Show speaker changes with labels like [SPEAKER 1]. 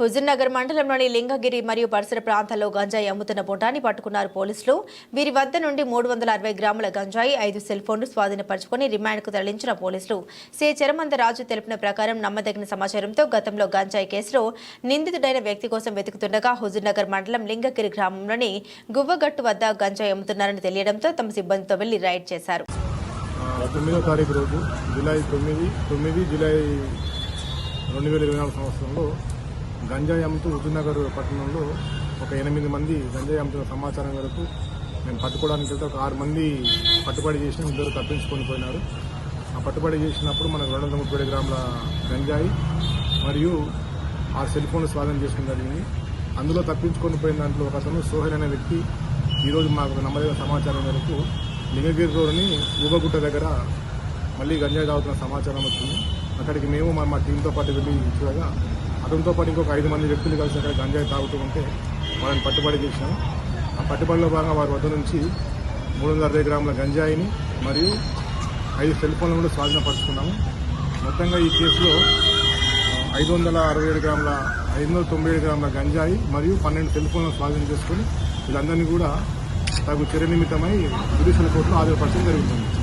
[SPEAKER 1] హుజూర్నగర్ మండలంలోని లింగగిరి మరియు పరిసర ప్రాంతాల్లో గంజాయి అమ్ముతున్న బుటాన్ని పట్టుకున్నారు పోలీసులు. వీరి వద్ద నుండి మూడు వందల అరవై గ్రాముల గంజాయి ఐదు సెల్ ఫోన్లు స్వాధీనపరుచుకుని రిమాండ్కు తరలించిన పోలీసులు. సే. చెరమంద రాజు తెలిపిన ప్రకారం నమ్మదగిన సమాచారంతో గతంలో గంజాయి కేసులో నిందితుడైన వ్యక్తి కోసం వెతుకుతుండగా హుజూర్నగర్ మండలం లింగగిరి గ్రామంలోని గువ్వగట్టు వద్ద గంజాయి అమ్ముతున్నారని తెలియడంతో తమ సిబ్బందితో వెళ్ళి రైడ్ చేశారు.
[SPEAKER 2] తొమ్మిదో తారీఖు రోజు జూలై తొమ్మిది తొమ్మిది జూలై రెండు వేల ఇరవై నాలుగు సంవత్సరంలో గంజాయి అమ్ముతూ హుజూర్నగర్ పట్టణంలో ఒక ఎనిమిది మంది గంజాయి అమ్ముతున్న సమాచారం వరకు మేము పట్టుకోవడానికి వెళ్తే ఒక ఆరు మంది పట్టుబడి చేసిన ఇద్దరు తప్పించుకొని పోయినారు. ఆ పట్టుబడి చేసినప్పుడు మనకు రెండు వందల ముప్పై ఏడు గ్రాముల గంజాయి మరియు ఆ సెల్ ఫోన్ స్వాధీనం చేసుకోవడం జరిగింది. అందులో తప్పించుకొని పోయిన దాంట్లో ఒక అతను సోహెల్ అనే వ్యక్తి ఈరోజు మాకు నమ్మదగిన సమాచారం మేరకు లింగగిరి రోడ్ని ఊబగుట్ట దగ్గర మళ్ళీ గంజాయి తాగుతున్న సమాచారం వచ్చింది. అక్కడికి మేము మా మా టీంతో పాటు వెళ్ళి చూడగా అతనితో పాటు ఇంకొక ఐదు మంది వ్యక్తులు కలిసి అక్కడ గంజాయి తాగుతూ ఉంటే వాళ్ళని పట్టుబడి చేశాను ఆ పట్టుబడిలో భాగంగా వారి వద్ద నుంచి మూడు వందల అరవై గ్రాముల గంజాయిని మరియు ఐదు సెల్ ఫోన్లను కూడా స్వాధీనపరుచుకున్నాము. మొత్తంగా ఈ కేసులో ఐదు వందల అరవై ఏడు గ్రాముల ఐదు వందల తొంభై ఏడు గ్రాముల గంజాయి మరియు పన్నెండు సెల్ ఫోన్లను స్వాధీనం చేసుకుని వీళ్ళందరినీ కూడా తగు చర్య నిమిత్తమై జుడిషియల్ కోర్టులో హాజరుపరచడం జరుగుతుంది.